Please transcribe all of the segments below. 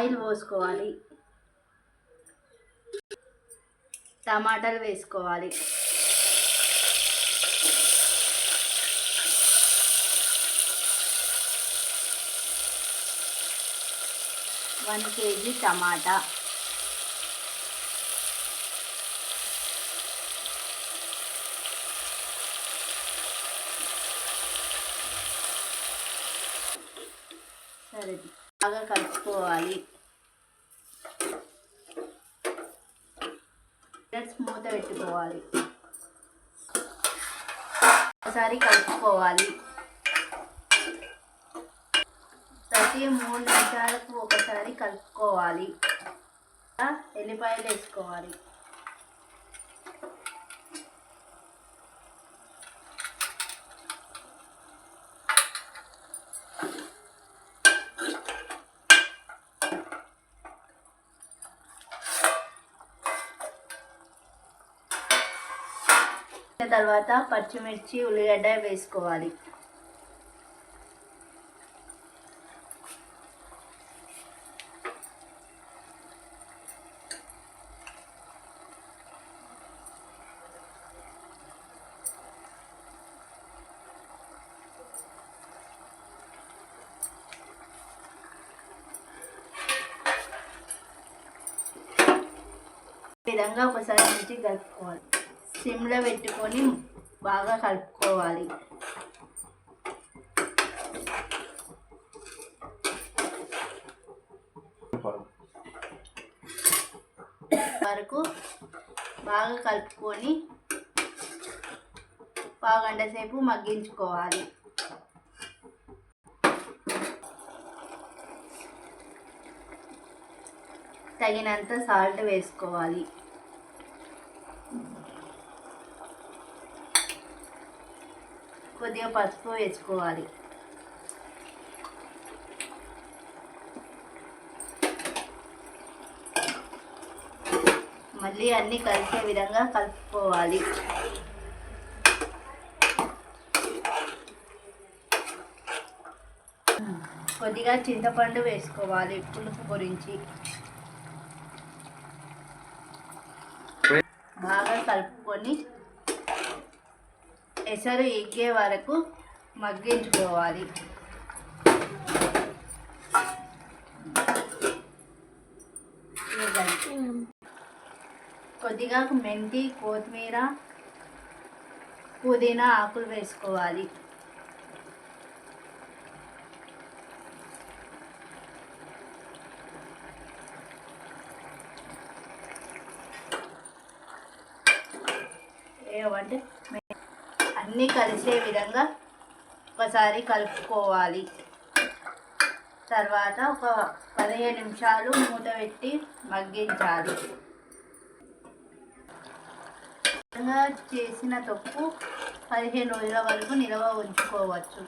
Oil పోసుకోవాలి. టమాటాలు వేసుకోవాలి. One KG tomato. సరే బాగా కలుపుకోవాలి. మినిట్స్ మూత పెట్టుకోవాలి. ఒకసారి కలుపుకోవాలి. ప్రతి మూడు నిమిషాలకు ఒకసారి కలుపుకోవాలి. ఎల్లిపాయలు వేసుకోవాలి. తర్వాత పచ్చిమిర్చి ఉల్లిగడ్డ వేసుకోవాలి. ఈ విధంగా ఒకసారి మంచి కలుపుకోవాలి. సిమ్లో పెట్టుకొని బాగా కలుపుకోవాలి. వరకు బాగా కలుపుకొని పావుగంట సేపు మగ్గించుకోవాలి. తగినంత సాల్ట్ వేసుకోవాలి. కొద్దిగా పసుపు వేసుకోవాలి. మళ్ళీ అన్నీ కలిసే విధంగా కలుపుకోవాలి. కొద్దిగా చింతపండు వేసుకోవాలి పులుపు గురించి. బాగా కలుపుకొని ఎసరు ఎగ్గే వరకు మగ్గించుకోవాలి. కొద్దిగా మెంతి కొత్తిమీర పుదీనా ఆకులు వేసుకోవాలి. ఏమంటే అన్నీ కలిసే విధంగా ఒకసారి కలుపుకోవాలి. తర్వాత ఒక పదిహేను నిమిషాలు మూత పెట్టి మగ్గించాలి. విధంగా చేసిన తొక్కు పదిహేను రోజుల వరకు నిల్వ ఉంచుకోవచ్చు.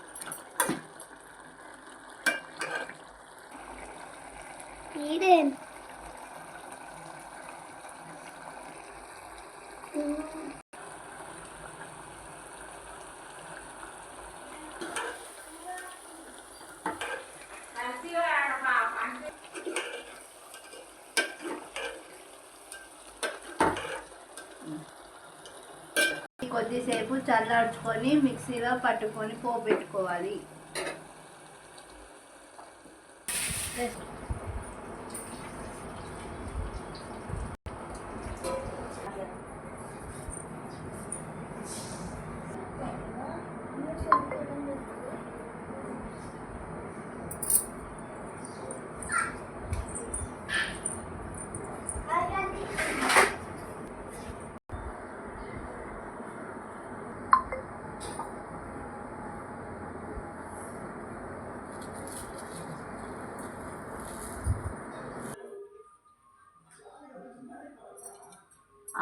ఇదే కొద్దిసేపు చల్లార్చుకొని మిక్సీలో పట్టుకొని పోపెట్టుకోవాలి.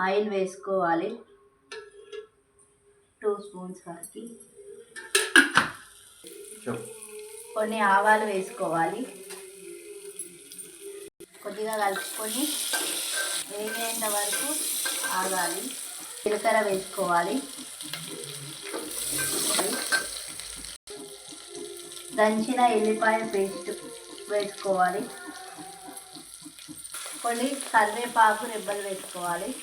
ఆయిల్ వేసుకోవాలి. టూ స్పూన్స్ వరకు. కొన్ని ఆవాలు వేసుకోవాలి. కొద్దిగా కలుపుకొని వేగేంత వరకు ఆగాలి. జీలకర్ర వేసుకోవాలి. దంచిన ఎల్లిపాయ పేస్ట్ వేసుకోవాలి. కొన్ని కరివేపాకు రెబ్బలు వేసుకోవాలి.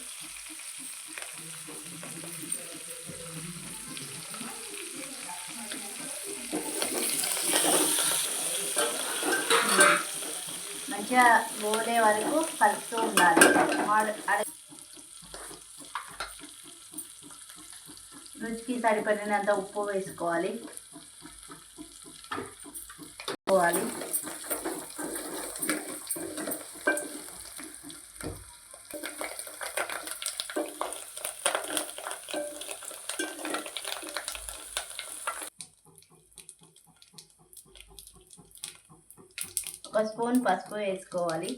మంచిగా గోలే వరకు కలుపుతూ ఉండాలి. రుచికి సరిపడినంత ఉప్పు వేసుకోవాలి. వేసుకోవాలి ఒక స్పూన్ పసుపు వేసుకోవాలి.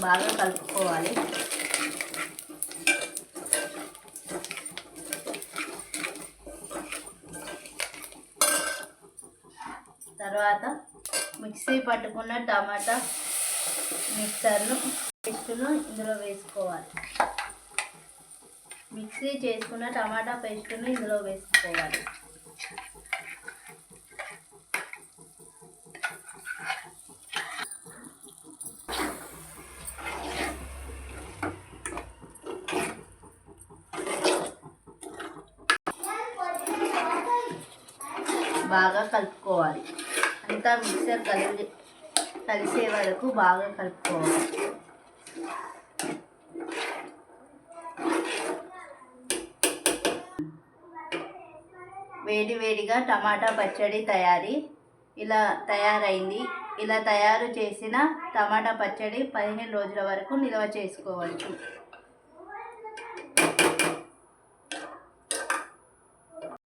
బాగా కలుపుకోవాలి. తర్వాత మిక్సీ పట్టుకున్న టమాటా మిక్సర్ను పేస్టును ఇందులో వేసుకోవాలి. మిక్సీ చేసుకున్న టమాటా పేస్టును ఇందులో వేసుకోవాలి. బాగా కలుపుకోవాలి. అంతా మిక్సర్ కలిపి కలిసే వరకు బాగా కలుపుకోవాలి. వేడి వేడిగా టమాటా పచ్చడి తయారీ ఇలా తయారైంది. ఇలా తయారు చేసిన టమాటా పచ్చడి పదిహేను రోజుల వరకు నిల్వ చేసుకోవచ్చు.